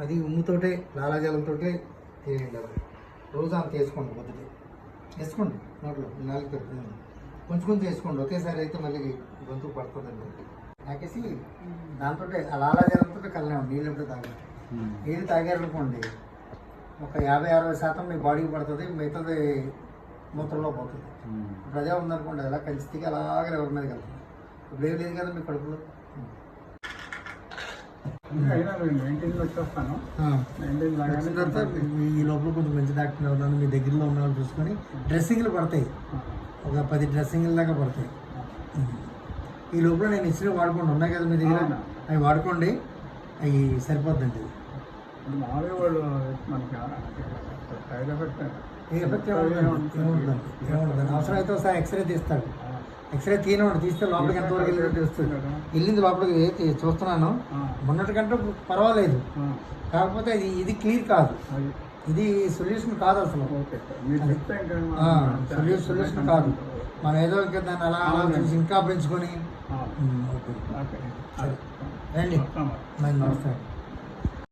అది ఉమ్ముతోటే లాలాజలంతోటే తీయండి అది రోజు అంత వేసుకోండి పొద్దుటే వేసుకోండి నోట్లో నాలుగు పెడుతుంది కొంచెం కొంచెం వేసుకోండి. ఒకేసారి అయితే మళ్ళీ గొంతుకు పడుతుందండి. నాకేసి దాంతో ఆ లాలాజలంతో కళ్ళాము నీళ్ళు ఎప్పుడు తాగాలి నీళ్ళు తాగారనుకోండి ఒక యాభై అరవై శాతం మీ బాడీకి పడుతుంది మిగతాది మూత్రంలో పోతుంది. ఇప్పుడు అదే ఉందనుకోండి అలా కలిసిగా అలాగే ఎవరి మీదకి వెళ్తుంది ఇప్పుడు ఏం లేదు కదా మీ కడుపులో? ఈ లోపల కొంచెం మంచి డాక్టర్ ఉన్నాను మీ దగ్గరలో ఉన్న వాళ్ళు చూసుకొని డ్రెస్సింగ్లు పడతాయి. ఒక పది డ్రెస్సింగ్ల దాకా పడతాయి. ఈ లోపల నేను ఇచ్చిన వాడుకోండి. ఉన్నాయి కదా మీ దగ్గర. అవి వాడుకోండి. అవి సరిపోద్దండి. ఏ ఎఫెక్ట్ ఏముండదండి ఏముండదండి అవసరం అయితే ఒకసారి ఎక్స్రే తీస్తాడు. ఎక్స్రే తీయనివ్వండి తీస్తే లోపలికి ఎంతవరకు వెళ్ళినట్టు తెలుస్తుంది. వెళ్ళింది లోపలికి చూస్తున్నాను. మొన్నటి కంటే పర్వాలేదు. కాకపోతే ఇది ఇది క్లియర్ కాదు. ఇది సొల్యూషన్ కాదు అసలు. సొల్యూషన్ సొల్యూషన్ కాదు. మనం ఏదో ఇంకా దాన్ని అలా అలా చూసి ఇంకా పెంచుకొని. రండి. నమస్తే.